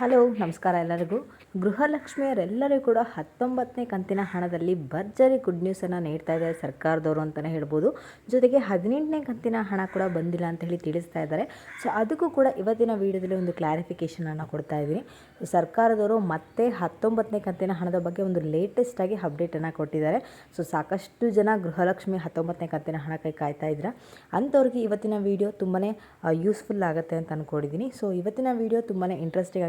Hello, ನಮಸ್ಕಾರ ಎಲ್ಲರಿಗೂ. ಗೃಹಲಕ್ಷ್ಮಿಯರೆಲ್ಲರಿಗೂ ಕೂಡ ಹತ್ತೊಂಬತ್ತನೇ ಕಂತಿನ ಹಣದಲ್ಲಿ ಭರ್ಜರಿ ಗುಡ್ ನ್ಯೂಸನ್ನು ನೀಡ್ತಾ ಇದ್ದಾರೆ ಸರ್ಕಾರದವರು ಅಂತಲೇ ಹೇಳ್ಬೋದು. ಜೊತೆಗೆ ಹದಿನೆಂಟನೇ ಕಂತಿನ ಹಣ ಕೂಡ ಬಂದಿಲ್ಲ ಅಂತ ಹೇಳಿ ತಿಳಿಸ್ತಾ ಇದ್ದಾರೆ. ಸೊ ಅದಕ್ಕೂ ಕೂಡ ಇವತ್ತಿನ ವಿಡಿಯೋದಲ್ಲಿ ಒಂದು ಕ್ಲಾರಿಫಿಕೇಷನನ್ನು ಕೊಡ್ತಾ ಇದ್ದೀನಿ. ಸರ್ಕಾರದವರು ಮತ್ತೆ ಹತ್ತೊಂಬತ್ತನೇ ಕಂತಿನ ಹಣದ ಬಗ್ಗೆ ಒಂದು ಲೇಟೆಸ್ಟಾಗಿ ಅಪ್ಡೇಟನ್ನು ಕೊಟ್ಟಿದ್ದಾರೆ. ಸೊ ಸಾಕಷ್ಟು ಜನ ಗೃಹಲಕ್ಷ್ಮಿ ಹತ್ತೊಂಬತ್ತನೇ ಕಂತಿನ ಹಣಕ್ಕೆ ಕಾಯ್ತಾ ಇದ್ರ. ಅಂಥವ್ರಿಗೆ ಇವತ್ತಿನ ವಿಡಿಯೋ ತುಂಬಾ ಯೂಸ್ಫುಲ್ ಆಗುತ್ತೆ ಅಂತ ಅಂದ್ಕೊಂಡಿದ್ದೀನಿ ಸೊ ಇವತ್ತಿನ ವಿಡಿಯೋ ತುಂಬಾ ಇಂಟ್ರೆಸ್ಟಿಂಗ್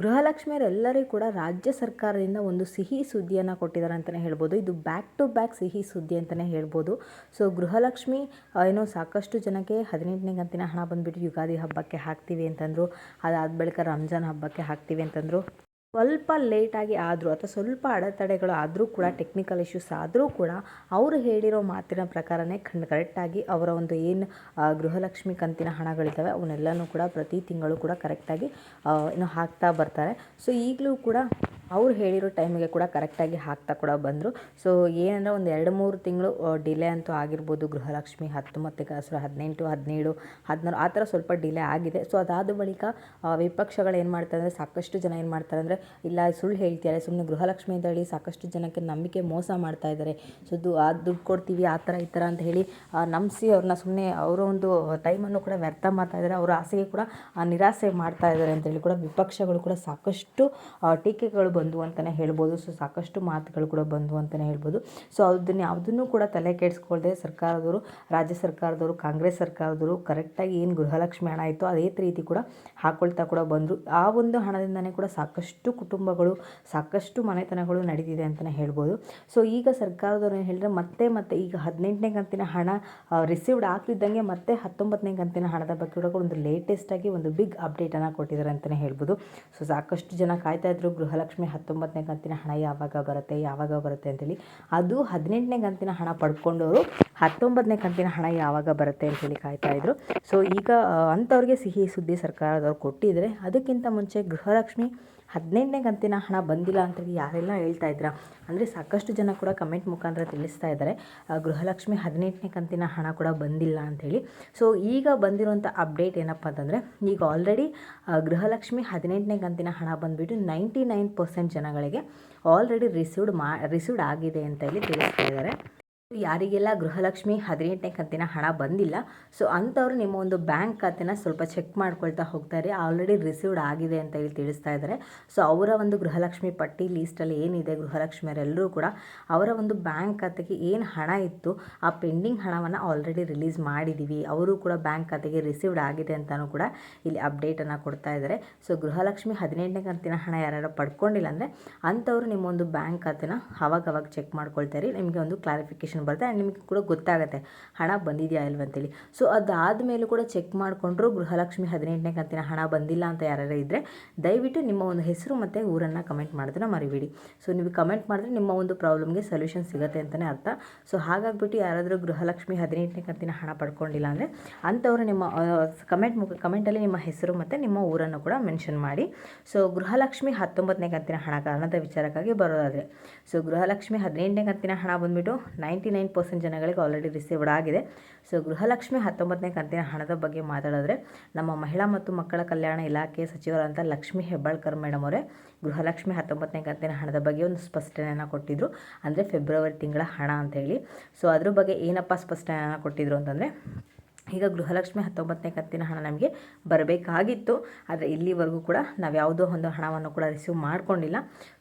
ಗೃಹಲಕ್ಷ್ಮಿಯರೆಲ್ಲರಿಗೂ ಕೂಡ ರಾಜ್ಯ ಸರ್ಕಾರದಿಂದ ಒಂದು ಸಿಹಿ ಸುದ್ದಿಯನ್ನು ಕೊಟ್ಟಿದ್ದಾರೆ ಅಂತಲೇ ಹೇಳ್ಬೋದು. ಇದು ಬ್ಯಾಕ್ ಟು ಬ್ಯಾಕ್ ಸಿಹಿ ಸುದ್ದಿ ಅಂತಲೇ ಹೇಳ್ಬೋದು. ಸೊ ಗೃಹಲಕ್ಷ್ಮಿ ಏನು ಸಾಕಷ್ಟು ಜನಕ್ಕೆ ಹದಿನೆಂಟನೇ ಗಂತಿನ ಹಣ ಬಂದುಬಿಟ್ಟು ಯುಗಾದಿ ಹಬ್ಬಕ್ಕೆ ಹಾಕ್ತೀವಿ ಅಂತಂದರು ಅದಾದ ಬಳಿಕ ರಂಜಾನ್ ಹಬ್ಬಕ್ಕೆ ಹಾಕ್ತೀವಿ ಅಂತಂದರು ಸ್ವಲ್ಪ ಲೇಟಾಗಿ ಆದರೂ ಅಥವಾ ಸ್ವಲ್ಪ ಅಡೆತಡೆಗಳು ಆದರೂ ಕೂಡ ಟೆಕ್ನಿಕಲ್ ಇಶ್ಯೂಸ್ ಆದರೂ ಕೂಡ ಅವರು ಹೇಳಿರೋ ಮಾತಿನ ಪ್ರಕಾರನೇ ಕಣ್ ಕರೆಕ್ಟಾಗಿ ಅವರ ಒಂದು ಏನು ಗೃಹಲಕ್ಷ್ಮಿ ಕಂತಿನ ಹಣಗಳಿದ್ದಾವೆ ಅವನ್ನೆಲ್ಲನೂ ಕೂಡ ಪ್ರತಿ ತಿಂಗಳು ಕೂಡ ಕರೆಕ್ಟಾಗಿ ಏನು ಹಾಕ್ತಾ ಬರ್ತಾರೆ. ಸೊ ಈಗಲೂ ಕೂಡ ಅವ್ರು ಹೇಳಿರೋ ಟೈಮಿಗೆ ಕೂಡ ಕರೆಕ್ಟಾಗಿ ಹಾಕ್ತಾ ಕೂಡ ಬಂದರು. ಸೊ ಏನಂದರೆ ಒಂದು ಎರಡು ಮೂರು ತಿಂಗಳು ಡಿಲೇ ಅಂತೂ ಆಗಿರ್ಬೋದು. ಗೃಹಲಕ್ಷ್ಮಿ ಹತ್ತು ಮತ್ತು ಕಸರು ಹದಿನೆಂಟು, ಹದಿನೇಳು, ಹದಿನಾರು, ಆ ಥರ ಸ್ವಲ್ಪ ಡಿಲೇ ಆಗಿದೆ. ಸೊ ಅದಾದ ಬಳಿಕ ವಿಪಕ್ಷಗಳು ಏನು ಮಾಡ್ತಾರೆ ಅಂದರೆ ಸಾಕಷ್ಟು ಜನ ಏನು ಮಾಡ್ತಾರೆ ಅಂದರೆ, ಇಲ್ಲ, ಸುಳ್ಳು ಹೇಳ್ತಿದ್ದಾರೆ. ಸುಮ್ಮನೆ ಗೃಹಲಕ್ಷ್ಮಿ ಅಂತ ಹೇಳಿ ಸಾಕಷ್ಟು ಜನಕ್ಕೆ ನಂಬಿಕೆ ಮೋಸ ಮಾಡ್ತಾ ಇದ್ದಾರೆ. ಸೊ ದು, ಆ, ದುಡ್ಡು ಕೊಡ್ತೀವಿ, ಆ ಥರ ಈ ಥರ ಅಂತ ಹೇಳಿ ನಂಬಿಸಿ ಅವ್ರನ್ನ ಸುಮ್ಮನೆ ಅವರ ಒಂದು ಟೈಮನ್ನು ಕೂಡ ವ್ಯರ್ಥ ಮಾಡ್ತಾ ಇದ್ದಾರೆ. ಅವರ ಆಸೆಗೆ ಕೂಡ ನಿರಾಸೆ ಮಾಡ್ತಾ ಇದ್ದಾರೆ ಅಂತೇಳಿ ಕೂಡ ವಿಪಕ್ಷಗಳು ಕೂಡ ಸಾಕಷ್ಟು ಟೀಕೆಗಳು ಬಂದವು ಅಂತಲೇ ಹೇಳ್ಬೋದು. ಸೊ ಸಾಕಷ್ಟು ಮಾತುಗಳು ಕೂಡ ಬಂದವು ಅಂತಲೇ ಹೇಳ್ಬೋದು. ಸೊ ಅದನ್ನು ಯಾವುದನ್ನು ಕೂಡ ತಲೆ ಕೆಡಿಸ್ಕೊಳ್ದೆ ಸರ್ಕಾರದವರು, ರಾಜ್ಯ ಸರ್ಕಾರದವರು, ಕಾಂಗ್ರೆಸ್ ಸರ್ಕಾರದವರು ಕರೆಕ್ಟಾಗಿ ಏನು ಗೃಹಲಕ್ಷ್ಮಿ ಹಣ ಇತ್ತು ಅದೇ ರೀತಿ ಕೂಡ ಹಾಕೊಳ್ತಾ ಕೂಡ ಬಂದರು. ಆ ಒಂದು ಹಣದಿಂದನೇ ಕೂಡ ಸಾಕಷ್ಟು ಕುಟುಂಬಗಳು, ಸಾಕಷ್ಟು ಮನೆತನಗಳು ನಡೀತಿದೆ ಅಂತಲೇ ಹೇಳ್ಬೋದು. ಸೊ ಈಗ ಸರ್ಕಾರದವ್ರು ಏನು ಹೇಳಿದ್ರೆ ಮತ್ತೆ ಮತ್ತೆ ಈಗ ಹದಿನೆಂಟನೇ ಕಂತಿನ ಹಣ ರಿಸೀವ್ಡ್ ಆಗ್ತಿದ್ದಂಗೆ ಮತ್ತೆ ಹತ್ತೊಂಬತ್ತನೇ ಕಂತಿನ ಹಣದ ಬಗ್ಗೆ ಕೂಡ ಒಂದು ಲೇಟೆಸ್ಟಾಗಿ ಒಂದು ಬಿಗ್ ಅಪ್ಡೇಟನ್ನು ಕೊಟ್ಟಿದ್ದಾರೆ ಅಂತಲೇ ಹೇಳ್ಬೋದು. ಸೊ ಸಾಕಷ್ಟು ಜನ ಕಾಯ್ತಾ ಇದ್ರು ಗೃಹಲಕ್ಷ್ಮಿ ಹತ್ತೊಂಬತ್ತನೇ ಕಂತಿನ ಹಣ ಯಾವಾಗ ಬರುತ್ತೆ ಯಾವಾಗ ಬರುತ್ತೆ ಅಂತೇಳಿ. ಅದು ಹದಿನೆಂಟನೇ ಕಂತಿನ ಹಣ ಪಡ್ಕೊಂಡವರು ಹತ್ತೊಂಬತ್ತನೇ ಕಂತಿನ ಹಣ ಯಾವಾಗ ಬರುತ್ತೆ ಅಂತೇಳಿ ಕಾಯ್ತಾ ಇದ್ರು. ಸೊ ಈಗ ಅಂಥವ್ರಿಗೆ ಸಿಹಿ ಸುದ್ದಿ ಸರ್ಕಾರದವ್ರು ಕೊಟ್ಟಿದ್ದಾರೆ ಅದಕ್ಕಿಂತ ಮುಂಚೆ ಗೃಹಲಕ್ಷ್ಮಿ ಹದಿನೆಂಟನೇ ಕಂತಿನ ಹಣ ಬಂದಿಲ್ಲ ಅಂತೇಳಿ ಯಾರೆಲ್ಲ ಹೇಳ್ತಾ ಇದ್ರ ಅಂದರೆ ಸಾಕಷ್ಟು ಜನ ಕೂಡ ಕಮೆಂಟ್ ಮುಖಾಂತರ ತಿಳಿಸ್ತಾ ಇದ್ದಾರೆ. ಗೃಹಲಕ್ಷ್ಮಿ ಹದಿನೆಂಟನೇ ಕಂತಿನ ಹಣ ಕೂಡ ಬಂದಿಲ್ಲ ಅಂಥೇಳಿ ಸೊ ಈಗ ಬಂದಿರುವಂಥ ಅಪ್ಡೇಟ್ ಏನಪ್ಪ ಅಂತಂದರೆ, ಈಗ ಆಲ್ರೆಡಿ ಗೃಹಲಕ್ಷ್ಮಿ ಹದಿನೆಂಟನೇ ಕಂತಿನ ಹಣ ಬಂದುಬಿಟ್ಟು ನೈಂಟಿ ನೈನ್ ಪರ್ಸೆಂಟ್ ಜನಗಳಿಗೆ ಆಲ್ರೆಡಿ ರಿಸೀವ್ಡ್ ಮಾ ರಿಸೀವ್ಡ್ ಆಗಿದೆ ಅಂತ ಹೇಳಿ ತಿಳಿಸ್ತಾ ಇದ್ದಾರೆ. ಯಾರಿಗೆಲ್ಲ ಗೃಹಲಕ್ಷ್ಮಿ ಹದಿನೆಂಟನೇ ಕಂತಿನ ಹಣ ಬಂದಿಲ್ಲ ಸೊ ಅಂಥವ್ರು ನಿಮ್ಮ ಒಂದು ಬ್ಯಾಂಕ್ ಖಾತೆನ ಸ್ವಲ್ಪ ಚೆಕ್ ಮಾಡ್ಕೊಳ್ತಾ ಹೋಗ್ತಾರೆ. ಆಲ್ರೆಡಿ ರಿಸೀವ್ಡ್ ಆಗಿದೆ ಅಂತ ಹೇಳಿ ತಿಳಿಸ್ತಾ ಇದ್ದಾರೆ. ಸೊ ಅವರ ಒಂದು ಗೃಹಲಕ್ಷ್ಮಿ ಪಟ್ಟಿ ಲೀಸ್ಟಲ್ಲಿ ಏನಿದೆ, ಗೃಹಲಕ್ಷ್ಮಿಯರೆಲ್ಲರೂ ಕೂಡ ಅವರ ಒಂದು ಬ್ಯಾಂಕ್ ಖಾತೆಗೆ ಏನು ಹಣ ಇತ್ತು, ಆ ಪೆಂಡಿಂಗ್ ಹಣವನ್ನು ಆಲ್ರೆಡಿ ರಿಲೀಸ್ ಮಾಡಿದ್ದೀವಿ ಅವರು ಕೂಡ ಬ್ಯಾಂಕ್ ಖಾತೆಗೆ ರಿಸೀವ್ಡ್ ಆಗಿದೆ ಅಂತಲೂ ಕೂಡ ಇಲ್ಲಿ ಅಪ್ಡೇಟನ್ನು ಕೊಡ್ತಾ ಇದ್ದಾರೆ. ಸೊ ಗೃಹಲಕ್ಷ್ಮಿ ಹದಿನೆಂಟನೇ ಕಂತಿನ ಹಣ ಯಾರು ಪಡ್ಕೊಂಡಿಲ್ಲ ಅಂದರೆ ಅಂಥವ್ರು ನಿಮ್ಮ ಒಂದು ಬ್ಯಾಂಕ್ ಖಾತೆನ ಅವಾಗವಾಗ ಅವಾಗ ಚೆಕ್ ಮಾಡ್ಕೊಳ್ತಾರೆ ನಿಮಗೆ ಒಂದು ಕ್ಲಾರಿಫಿಕೇಶನ್ ಬರುತ್ತೆ ಆ್ಯಂಡ್ ನಿಮಗೆ ಕೂಡ ಗೊತ್ತಾಗುತ್ತೆ, ಹಣ ಬಂದಿದೆಯಾ ಇಲ್ವ ಅಂತೇಳಿ. ಸೊ ಅದಾದ ಮೇಲೂ ಕೂಡ ಚೆಕ್ ಮಾಡಿಕೊಂಡ್ರು ಗೃಹಲಕ್ಷ್ಮಿ ಹದಿನೆಂಟನೇ ಕಂತಿನ ಹಣ ಬಂದಿಲ್ಲ ಅಂತ ಯಾರು ಇದ್ದರೆ ದಯವಿಟ್ಟು ನಿಮ್ಮ ಒಂದು ಹೆಸರು ಮತ್ತು ಊರನ್ನು ಕಮೆಂಟ್ ಮಾಡೋದನ್ನ ಮರಿಬೇಡಿ. ಸೊ ನೀವು ಕಮೆಂಟ್ ಮಾಡಿದ್ರೆ ನಿಮ್ಮ ಒಂದು ಪ್ರಾಬ್ಲಮ್ಗೆ ಸೊಲ್ಯೂಷನ್ ಸಿಗುತ್ತೆ ಅಂತಲೇ ಅರ್ಥ. ಸೊ ಹಾಗಾಗ್ಬಿಟ್ಟು ಯಾರಾದರೂ ಗೃಹಲಕ್ಷ್ಮಿ ಹದಿನೆಂಟನೇ ಕಂತಿನ ಹಣ ಪಡ್ಕೊಂಡಿಲ್ಲ ಅಂದರೆ ಅಂಥವ್ರು ನಿಮ್ಮ ಕಮೆಂಟ್ ಮುಖ ಕಮೆಂಟಲ್ಲಿ ನಿಮ್ಮ ಹೆಸರು ಮತ್ತು ನಿಮ್ಮ ಊರನ್ನು ಕೂಡ ಮೆನ್ಷನ್ ಮಾಡಿ. ಸೊ ಗೃಹಲಕ್ಷ್ಮಿ ಹತ್ತೊಂಬತ್ತನೇ ಕಂತಿನ ಹಣ ಕಾರಣದ ವಿಚಾರಕ್ಕಾಗಿ ಬರೋದಾದರೆ. ಸೊ ಗೃಹಲಕ್ಷ್ಮಿ ಹದಿನೆಂಟನೇ ಕಂತಿನ ಹಣ ಬಂದುಬಿಟ್ಟು ನೈಂಟಿ ನೈನ್ ಪರ್ಸೆಂಟ್ ಜನಗಳಿಗೆ ಆಲ್ರೆಡಿ ರಿಸೀವ್ಡ್ ಆಗಿದೆ. ಸೊ ಗೃಹಲಕ್ಷ್ಮಿ ಹತ್ತೊಂಬತ್ತನೇ ಕಂತಿನ ಹಣದ ಬಗ್ಗೆ ಮಾತಾಡಿದ್ರೆ ನಮ್ಮ ಮಹಿಳಾ ಮತ್ತು ಮಕ್ಕಳ ಕಲ್ಯಾಣ ಇಲಾಖೆ ಸಚಿವರಾದಂಥ ಲಕ್ಷ್ಮಿ ಹೆಬ್ಬಾಳ್ಕರ್ ಮೇಡಮ್ ಅವರೇ ಗೃಹಲಕ್ಷ್ಮಿ ಹತ್ತೊಂಬತ್ತನೇ ಕಂತಿನ ಹಣದ ಬಗ್ಗೆ ಒಂದು ಸ್ಪಷ್ಟನೆಯನ್ನು ಕೊಟ್ಟಿದ್ದರು ಅಂದರೆ, ಫೆಬ್ರವರಿ ತಿಂಗಳ ಹಣ ಅಂತ ಹೇಳಿ. ಸೊ ಅದ್ರ ಬಗ್ಗೆ ಏನಪ್ಪ ಸ್ಪಷ್ಟನೆಯನ್ನು ಕೊಟ್ಟಿದ್ರು ಅಂತಂದರೆ ಈಗ ಗೃಹಲಕ್ಷ್ಮಿ ಹತ್ತೊಂಬತ್ತನೇ ಕಂತಿನ ಹಣ ನಮಗೆ ಬರಬೇಕಾಗಿತ್ತು. ಆದರೆ ಇಲ್ಲಿವರೆಗೂ ಕೂಡ ನಾವು ಯಾವುದೋ ಒಂದು ಹಣವನ್ನು ಕೂಡ ರಿಸೀವ್ ಮಾಡ್ಕೊಂಡಿಲ್ಲ.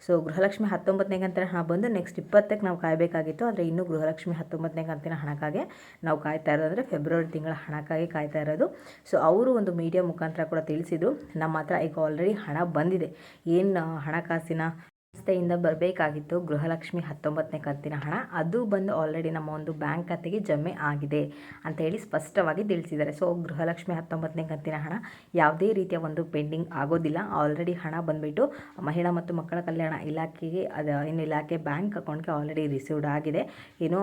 ಸೊ ಗೃಹಲಕ್ಷ್ಮಿ ಹತ್ತೊಂಬತ್ತನೇ ಕಂತಿನ ಹಣ ಬಂದು ನೆಕ್ಸ್ಟ್ ಇಪ್ಪತ್ತಕ್ಕೆ ನಾವು ಕಾಯಬೇಕಾಗಿತ್ತು. ಆದರೆ ಇನ್ನೂ ಗೃಹಲಕ್ಷ್ಮಿ ಹತ್ತೊಂಬತ್ತನೇ ಕಂತಿನ ಹಣಕ್ಕಾಗೆ ನಾವು ಕಾಯ್ತಾ ಇರೋದು ಅಂದರೆ ಫೆಬ್ರವರಿ ತಿಂಗಳ ಹಣಕ್ಕಾಗಿ ಕಾಯ್ತಾ ಇರೋದು. ಸೊ ಅವರು ಒಂದು ಮೀಡಿಯಾ ಮುಖಾಂತರ ಕೂಡ ತಿಳಿಸಿದರು ನಮ್ಮ ಹತ್ರ ಈಗ ಆಲ್ರೆಡಿ ಹಣ ಬಂದಿದೆ. ಏನು ಹಣಕಾಸಿನ ಸಂಸ್ಥೆಯಿಂದ ಬರಬೇಕಾಗಿತ್ತು. ಗೃಹಲಕ್ಷ್ಮಿ ಹತ್ತೊಂಬತ್ತನೇ ಕಂತಿನ ಹಣ. ಅದು ಬಂದು ಆಲ್ರೆಡಿ ನಮ್ಮ ಒಂದು ಬ್ಯಾಂಕ್ ಖಾತೆಗೆ ಜಮೆ ಆಗಿದೆ ಅಂತ ಹೇಳಿ ಸ್ಪಷ್ಟವಾಗಿ ತಿಳಿಸಿದ್ದಾರೆ. ಸೊ ಗೃಹಲಕ್ಷ್ಮಿ ಹತ್ತೊಂಬತ್ತನೇ ಕಂತಿನ ಹಣ ಯಾವುದೇ ರೀತಿಯ ಒಂದು ಪೆಂಡಿಂಗ್ ಆಗೋದಿಲ್ಲ. ಆಲ್ರೆಡಿ ಹಣ ಬಂದುಬಿಟ್ಟು ಮಹಿಳಾ ಮತ್ತು ಮಕ್ಕಳ ಕಲ್ಯಾಣ ಇಲಾಖೆಗೆ, ಅದು ಏನು ಇಲಾಖೆ ಬ್ಯಾಂಕ್ ಅಕೌಂಟ್ಗೆ ಆಲ್ರೆಡಿ ರಿಸೀವ್ಡ್ ಆಗಿದೆ. ಏನೋ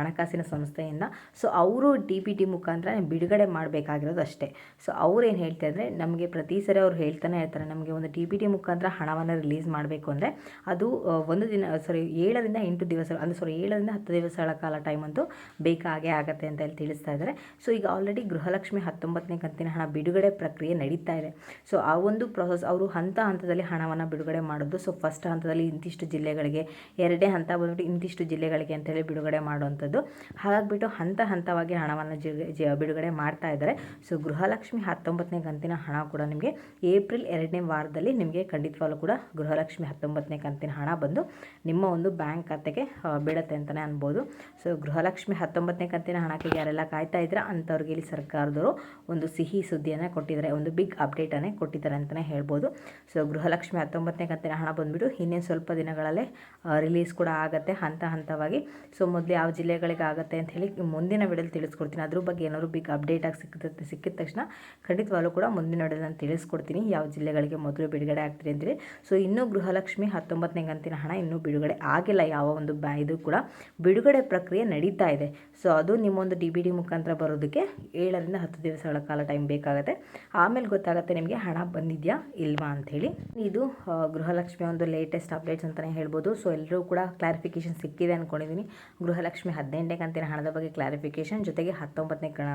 ಹಣಕಾಸಿನ ಸಂಸ್ಥೆಯಿಂದ. ಸೊ ಅವರು ಡಿ ಬಿ ಟಿ ಮುಖಾಂತರ ಬಿಡುಗಡೆ ಮಾಡಬೇಕಾಗಿರೋದು ಅಷ್ಟೇ. ಸೊ ಅವ್ರು ಏನು ಹೇಳ್ತಾ ಇದ್ದರೆ, ನಮಗೆ ಪ್ರತಿ ಸರಿ ಅವ್ರು ಹೇಳ್ತಾನೆ ಇರ್ತಾರೆ. ನಮಗೆ ಒಂದು ಡಿ ಬಿ ಟಿ ಮುಖಾಂತರ ಹಣವನ್ನು ರಿಲೀಸ್ ಮಾಡಬೇಕು ಅಂದರೆ ಅದು ಒಂದು ದಿನ ಸಾರಿ ಏಳರಿಂದ ಎಂಟು ದಿವಸ, ಅಂದರೆ ಸಾರಿ ಏಳರಿಂದ ಹತ್ತು ದಿವಸಗಳ ಕಾಲ ಟೈಮ್ ಅಂತೂ ಬೇಕಾಗೇ ಆಗುತ್ತೆ ಅಂತ ಹೇಳಿ ತಿಳಿಸ್ತಾ ಇದ್ದಾರೆ. ಸೊ ಈಗ ಆಲ್ರೆಡಿ ಗೃಹಲಕ್ಷ್ಮಿ ಹತ್ತೊಂಬತ್ತನೇ ಕಂತಿನ ಹಣ ಬಿಡುಗಡೆ ಪ್ರಕ್ರಿಯೆ ನಡೀತಾ ಇದೆ. ಸೊ ಆ ಒಂದು ಪ್ರೊಸೆಸ್ ಅವರು ಹಂತ ಹಂತದಲ್ಲಿ ಹಣವನ್ನು ಬಿಡುಗಡೆ ಮಾಡೋದು. ಸೊ ಫಸ್ಟ್ ಹಂತದಲ್ಲಿ ಇಂತಿಷ್ಟು ಜಿಲ್ಲೆಗಳಿಗೆ ಎರಡನೇ ಹಂತ ಬಂದ್ಬಿಟ್ಟು ಇಂತಿಷ್ಟು ಜಿಲ್ಲೆಗಳಿಗೆ ಅಂತೇಳಿ ಬಿಡುಗಡೆ ಮಾಡುವಂಥದ್ದು. ಹಾಗಾಗಿಬಿಟ್ಟು ಹಂತ ಹಂತವಾಗಿ ಹಣವನ್ನು ಬಿಡುಗಡೆ ಮಾಡ್ತಾ ಇದ್ದಾರೆ. ಸೊ ಗೃಹಲಕ್ಷ್ಮಿ ಹತ್ತೊಂಬತ್ತನೇ ಕಂತಿನ ಹಣ ಕೂಡ ನಿಮಗೆ ಏಪ್ರಿಲ್ ಎರಡನೇ ವಾರದಲ್ಲಿ ನಿಮಗೆ ಖಂಡಿತವಾಗ್ಲೂ ಕೂಡ ಗೃಹಲಕ್ಷ್ಮಿ ಹತ್ತೊಂಬತ್ತನೇ ಕಂತಿನ ಹಣ ಬಂದು ನಿಮ್ಮ ಒಂದು ಬ್ಯಾಂಕ್ ಖಾತೆಗೆ ಬೀಳುತ್ತೆ ಅಂತಲೇ ಅನ್ಬೋದು. ಸೊ ಗೃಹಲಕ್ಷ್ಮಿ ಹತ್ತೊಂಬತ್ತನೇ ಕಂತಿನ ಹಣಕ್ಕೆ ಯಾರೆಲ್ಲ ಕಾಯ್ತಾ ಇದ್ರೆ ಅಂಥವ್ರಿಗೆ ಇಲ್ಲಿ ಸರ್ಕಾರದವರು ಒಂದು ಸಿಹಿ ಸುದ್ದಿಯನ್ನು ಕೊಟ್ಟಿದ್ದಾರೆ, ಒಂದು ಬಿಗ್ ಅಪ್ಡೇಟನ್ನೇ ಕೊಟ್ಟಿದ್ದಾರೆ ಅಂತಲೇ ಹೇಳ್ಬೋದು. ಸೊ ಗೃಹಲಕ್ಷ್ಮಿ ಹತ್ತೊಂಬತ್ತನೇ ಕಂತಿನ ಹಣ ಬಂದುಬಿಟ್ಟು ಇನ್ನೇನು ಸ್ವಲ್ಪ ದಿನಗಳಲ್ಲೇ ರಿಲೀಸ್ ಕೂಡ ಆಗುತ್ತೆ, ಹಂತ ಹಂತವಾಗಿ. ಸೊ ಮೊದಲು ಯಾವ ಜಿಲ್ಲೆಗಳಿಗೆ ಆಗುತ್ತೆ ಅಂತ ಹೇಳಿ ಮುಂದಿನ ವಿಡಿಯೋಲಿ ತಿಳಿಸ್ಕೊಡ್ತೀನಿ. ಅದ್ರ ಬಗ್ಗೆ ಏನಾದ್ರು ಬಿಗ್ ಅಪ್ಡೇಟ್ ಆಗಿ ಸಿಕ್ಕಿದ ಸಿಕ್ಕಿದ ತಕ್ಷಣ ಖಂಡಿತವಾಗ್ಲೂ ಕೂಡ ಮುಂದಿನ ವಿಡಿಯೋದಲ್ಲಿ ನಾನು ತಿಳಿಸ್ಕೊಡ್ತೀನಿ. ಯಾವ ಜಿಲ್ಲೆಗಳಿಗೆ ಮೊದಲು ಬಿಡುಗಡೆ ಆಗ್ತಿದೆ ಅಂತೇಳಿ ಸೊ ಇನ್ನೂ ಗೃಹಲಕ್ಷ್ಮಿ ಹತ್ತೊಂಬತ್ತನೇ ಕಂತಿನ ಹಣ ಇನ್ನೂ ಬಿಡುಗಡೆ ಆಗಿಲ್ಲ. ಯಾವ ಒಂದು ಬ್ಯಾ, ಇದು ಕೂಡ ಬಿಡುಗಡೆ ಪ್ರಕ್ರಿಯೆ ನಡೀತಾ ಇದೆ. ಸೊ, ಅದು ನಿಮ್ಮೊಂದು ಡಿ ಬಿ ಡಿ ಮುಖಾಂತರ ಬರೋದಕ್ಕೆ ಏಳರಿಂದ ಹತ್ತು ದಿವಸಗಳ ಕಾಲ ಟೈಮ್ ಬೇಕಾಗುತ್ತೆ. ಆಮೇಲೆ ಗೊತ್ತಾಗುತ್ತೆ ನಿಮಗೆ ಹಣ ಬಂದಿದೆಯಾ ಇಲ್ವಾ ಅಂಥೇಳಿ. ಇದು ಗೃಹಲಕ್ಷ್ಮಿ ಒಂದು ಲೇಟೆಸ್ಟ್ ಅಪ್ಡೇಟ್ಸ್ ಅಂತಲೇ ಹೇಳ್ಬೋದು. ಸೊ, ಎಲ್ಲರೂ ಕೂಡ ಕ್ಲಾರಿಫಿಕೇಷನ್ ಸಿಕ್ಕಿದೆ ಅಂದ್ಕೊಂಡಿದ್ದೀನಿ ಗೃಹಲಕ್ಷ್ಮಿ ಹದಿನೆಂಟನೇ ಕಂತಿನ ಹಣದ ಬಗ್ಗೆ ಕ್ಲಾರಿಫಿಕೇಷನ್ ಜೊತೆಗೆ ಹತ್ತೊಂಬತ್ತನೇ ಕಣ,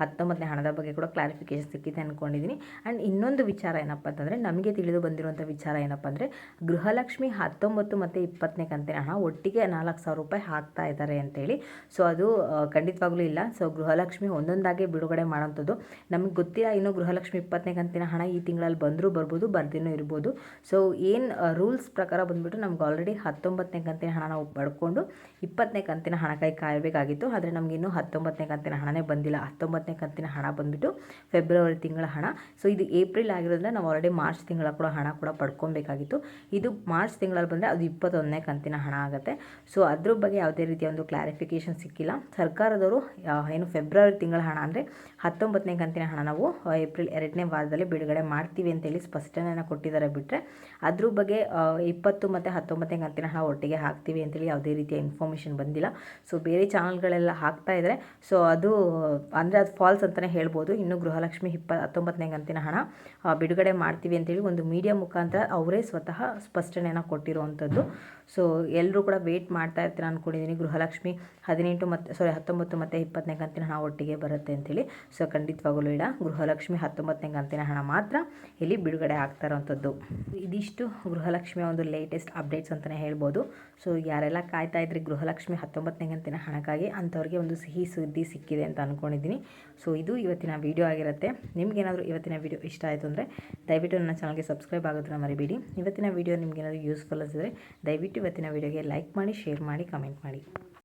ಹತ್ತೊಂಬತ್ತನೇ ಹಣದ ಬಗ್ಗೆ ಕೂಡ ಕ್ಲಾರಿಫಿಕೇಷನ್ ಸಿಕ್ಕಿದೆ ಅಂದ್ಕೊಂಡಿದ್ದೀನಿ ಆ್ಯಂಡ್ ಇನ್ನೊಂದು ವಿಚಾರ ಏನಪ್ಪ ಅಂತಂದರೆ, ನಮಗೆ ತಿಳಿದು ಬಂದಿರುವಂಥ ವಿಚಾರ ಏನಪ್ಪ ಅಂದರೆ, ಗೃಹಲಕ್ಷ್ಮಿ ಹತ್ತೊಂಬತ್ತು ಮತ್ತು ಇಪ್ಪತ್ತನೇ ಕಂತಿನ ಹಣ ಒಟ್ಟಿಗೆ ನಾಲ್ಕು ಸಾವಿರ ರೂಪಾಯಿ ಹಾಕ್ತಾ ಇದ್ದಾರೆ ಅಂತೇಳಿ. ಸೊ ಅದು ಖಂಡಿತವಾಗ್ಲೂ ಇಲ್ಲ. ಸೊ ಗೃಹಲಕ್ಷ್ಮಿ ಒಂದೊಂದಾಗೆ ಬಿಡುಗಡೆ ಮಾಡೋಂಥದ್ದು ನಮಗೆ ಗೊತ್ತಿಲ್ಲ ಇನ್ನು ಗೃಹಲಕ್ಷ್ಮಿ ಇಪ್ಪತ್ತನೇ ಕಂತಿನ ಹಣ ಈ ತಿಂಗಳಲ್ಲಿ ಬಂದರೂ ಬರ್ಬೋದು, ಬರ್ದೇನೂ ಇರ್ಬೋದು. ಸೊ ಏನು ರೂಲ್ಸ್ ಪ್ರಕಾರ ಬಂದುಬಿಟ್ಟು ನಮ್ಗೆ ಆಲ್ರೆಡಿ ಹತ್ತೊಂಬತ್ತನೇ ಕಂತಿನ ಹಣ ನಾವು ಪಡ್ಕೊಂಡು ಇಪ್ಪತ್ತನೇ ಕಂತಿನ ಹಣ ಕೈ ಕಾಯಬೇಕಾಗಿತ್ತು. ಆದರೆ ನಮ್ಗೆ ಇನ್ನೂ ಹತ್ತೊಂಬತ್ತನೇ ಕಂತಿನ ಹಣನೇ ಬಂದಿಲ್ಲ. ಹತ್ತೊಂಬತ್ತನೇ ಕಂತಿನ ಹಣ ಬಂದುಬಿಟ್ಟು ಫೆಬ್ರವರಿ ತಿಂಗಳ ಹಣ. ಸೊ ಇದು ಏಪ್ರಿಲ್ ಆಗಿರೋದ್ರಿಂದ ನಾವು ಆಲ್ರೆಡಿ ಮಾರ್ಚ್ ತಿಂಗಳ ಕೂಡ ಹಣ ಕೂಡ ಪಡ್ಕೊಬೇಕಾಗಿತ್ತು. ಇದು ಮಾರ್ಚ್ ತಿಂಗಳಲ್ಲಿ ಬಂದರೆ ಅದು ಇಪ್ಪತ್ತೊಂದನೇ ಕಂತಿನ ಹಣ ಆಗುತ್ತೆ. ಸೊ ಅದ್ರ ಬಗ್ಗೆ ಯಾವುದೇ ರೀತಿಯ ಒಂದು ಕ್ಲಾರಿಫಿಕೇಷನ್ ಸಿಕ್ಕಿಲ್ಲ. ಸರ್ಕಾರದವರು ಏನು ಫೆಬ್ರವರಿ ತಿಂಗಳ ಹಣ ಅಂದರೆ ಹತ್ತೊಂಬತ್ತನೇ ಕಂತಿನ ಹಣ ನಾವು ಏಪ್ರಿಲ್ ಎರಡನೇ ವಾರದಲ್ಲಿ ಬಿಡುಗಡೆ ಮಾಡ್ತೀವಿ ಅಂತೇಳಿ ಸ್ಪಷ್ಟನೆಯನ್ನು ಕೊಟ್ಟಿದ್ದಾರೆ ಬಿಟ್ಟರೆ ಅದ್ರ ಬಗ್ಗೆ ಇಪ್ಪತ್ತು ಮತ್ತು ಹತ್ತೊಂಬತ್ತನೇ ಕಂತಿನ ಹಣ ಒಟ್ಟಿಗೆ ಹಾಕ್ತೀವಿ ಅಂತೇಳಿ ಯಾವುದೇ ರೀತಿಯ ಇನ್ಫಾರ್ಮೇಷನ್ ಬಂದಿಲ್ಲ. ಸೊ ಬೇರೆ ಚಾನಲ್ಗಳೆಲ್ಲ ಹಾಕ್ತಾ ಇದ್ದಾರೆ ಸೊ ಅದು, ಅಂದರೆ ಅದು ಫಾಲ್ಸ್ ಅಂತಲೇ ಹೇಳ್ಬೋದು. ಇನ್ನು ಗೃಹಲಕ್ಷ್ಮಿ ಇಪ್ಪ ಹತ್ತೊಂಬತ್ತನೇ ಕಂತಿನ ಹಣ ಬಿಡುಗಡೆ ಮಾಡ್ತೀವಿ ಅಂತೇಳಿ ಒಂದು ಮೀಡಿಯಾ ಮುಖಾಂತರ ಅವರೇ ಸ್ವತಃ ಸ್ಪಷ್ಟನೆಯನ್ನು ಕೊಟ್ಟಿರುವಂಥದ್ದು. ಸೊ ಎಲ್ಲರೂ ಕೂಡ ವೆಯ್ಟ್ ಮಾಡ್ತಾ ಇರ್ತೀರ ಅಂದ್ಕೊಂಡಿದ್ದೀನಿ ಗೃಹಲಕ್ಷ್ಮಿ ಹದಿನೆಂಟು ಮತ್ತು ಸಾರಿ ಹತ್ತೊಂಬತ್ತು ಮತ್ತು ಇಪ್ಪತ್ತನೇ ಕಂತಿನ ಹಣ ಒಟ್ಟಿಗೆ ಬರುತ್ತೆ ಅಂತೇಳಿ. ಸೊ ಖಂಡಿತವಾಗಲೂ ಇಡ, ಗೃಹಲಕ್ಷ್ಮಿ ಹತ್ತೊಂಬತ್ತನೇ ಕಂತಿನ ಹಣ ಮಾತ್ರ ಇಲ್ಲಿ ಬಿಡುಗಡೆ ಆಗ್ತಾ ಇರೋವಂಥದ್ದು. ಇದಿಷ್ಟು ಗೃಹಲಕ್ಷ್ಮಿಯ ಒಂದು ಲೇಟೆಸ್ಟ್ ಅಪ್ಡೇಟ್ಸ್ ಅಂತಲೇ ಹೇಳ್ಬೋದು. ಸೊ ಯಾರೆಲ್ಲ ಕಾಯ್ತಾ ಇದ್ರಿ ಗೃಹಲಕ್ಷ್ಮಿ ಹತ್ತೊಂಬತ್ತನೇ ಕಂತಿನ ಹಣಕ್ಕಾಗಿ ಅಂಥವ್ರಿಗೆ ಒಂದು ಸಿಹಿ ಸುದ್ದಿ ಸಿಕ್ಕಿದೆ ಅಂತ ಅಂದ್ಕೊಂಡಿದ್ದೀನಿ ಸೊ ಇದು ಇವತ್ತಿನ ವಿಡಿಯೋ ಆಗಿರುತ್ತೆ. ನಿಮ್ಗೇನಾದರೂ ಇವತ್ತಿನ ವಿಡಿಯೋ ಇಷ್ಟ ಆಯಿತು ಅಂದರೆ ದಯವಿಟ್ಟು ನನ್ನ ಚಾನಲ್ಗೆ ಸಬ್ಸ್ಕ್ರೈಬ್ ಆಗೋದನ್ನ ಮರಿಬೇಡಿ. ಇವತ್ತಿನ ವಿಡಿಯೋ ನಿಮ್ಗೇನಾದರೂ ಯೂಸ್ಫುಲ್ ಅನಿಸಿದ್ರೆ ದಯವಿಟ್ಟು ಇವತ್ತಿನ ವೀಡಿಯೋಗೆ ಲೈಕ್ ಮಾಡಿ ಶೇರ್ ಮಾಡಿ ಕಮೆಂಟ್ ಮಾಡಿ.